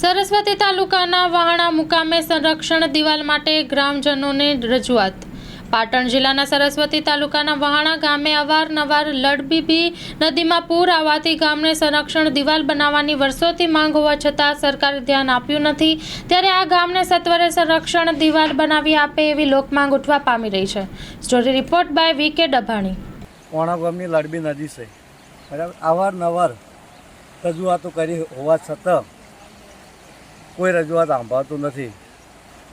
સરસ્વતી તાલુકાના વહાણા મુકામે સંરક્ષણ દિવાલ માટે ગ્રામજનોને રજૂઆત. પાટણ જિલ્લાના સરસ્વતી તાલુકાના વહાણા ગામે અવારનવાર લડબીબી નદીમાં પૂર આવવાથી ગામને સંરક્ષણ દિવાલ બનાવવાની વર્ષોથી માંગ હોવા છતાં સરકારે ધ્યાન આપ્યું નથી. ત્યારે આ ગામને સત્વરે સંરક્ષણ દિવાલ બનાવી આપે એવી લોકમાંગ ઉઠવા પામી રહી છે. સ્ટોરી રિપોર્ટ બાય વી કે ડભાણી. પોણા ગામની લડબી નદી છે. બરાબર? અવારનવાર રજૂઆતો કરી હોવા છતાં કોઈ રજૂઆત સાંભળતું નથી.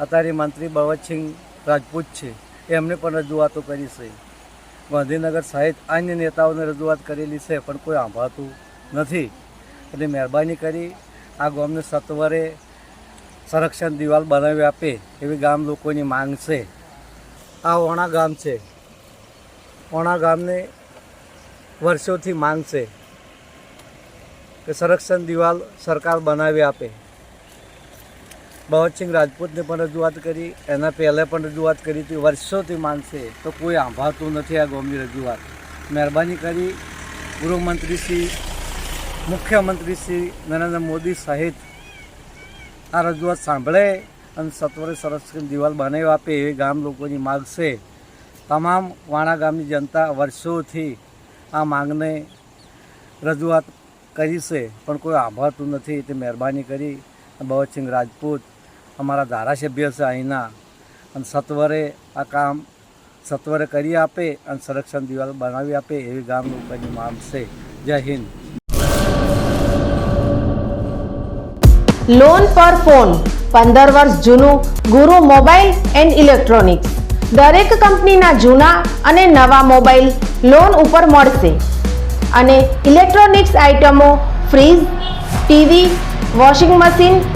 અત્યારે મંત્રી બળવંતસિંહ રાજપૂત છે. એમને પણ રજૂઆતો કરી છે. ગાંધીનગર સહિત અન્ય નેતાઓને રજૂઆત કરેલી છે, પણ કોઈ સાંભળતું નથી. એટલે મહેરબાની કરી આ ગામને સત્વરે સંરક્ષણ દિવાલ બનાવી આપે એવી ગામ લોકોની માંગ છે. આ ઓણા ગામ છે. ઓણા ગામને વર્ષોથી માંગ છે કે સંરક્ષણ દિવાલ સરકાર બનાવી આપે. બહુતસિંહ રાજપૂતને પણ રજૂઆત કરી, એના પહેલાં પણ રજૂઆત કરી હતી, વર્ષોથી માનશે, તો કોઈ આંભાતું નથી આ ગામની રજૂઆત. મહેરબાની કરી ગૃહમંત્રી શ્રી, મુખ્યમંત્રી શ્રી નરેન્દ્ર મોદી સહિત આ રજૂઆત સાંભળે અને સત્વરે સરસ દિવાલ બનાવી આપે એવી ગામ લોકોની માગ છે. તમામ વાણા ગામની જનતા વર્ષોથી આ માંગને રજૂઆત કરી છે, પણ કોઈ આંભાતું નથી. તે મહેરબાની કરી બહુતસિંહ રાજપૂત અમારા ધારાસભ્ય છે અહીંના. અને સત્વરે આ કામ સત્વરે કરી આપે અને સંરક્ષણ દિવાલ બનાવી આપે એવી ગામ લોકોની માંગ છે. જય હિન્દ. લોન પર ફોન પંદર વર્ષ જૂનું, ગુરુ મોબાઈલ એન્ડ ઇલેક્ટ્રોનિક્સ. દરેક કંપનીના જૂના અને નવા મોબાઈલ લોન ઉપર મળશે. અને ઇલેક્ટ્રોનિક્સ આઇટમો fridge, TV, washing machine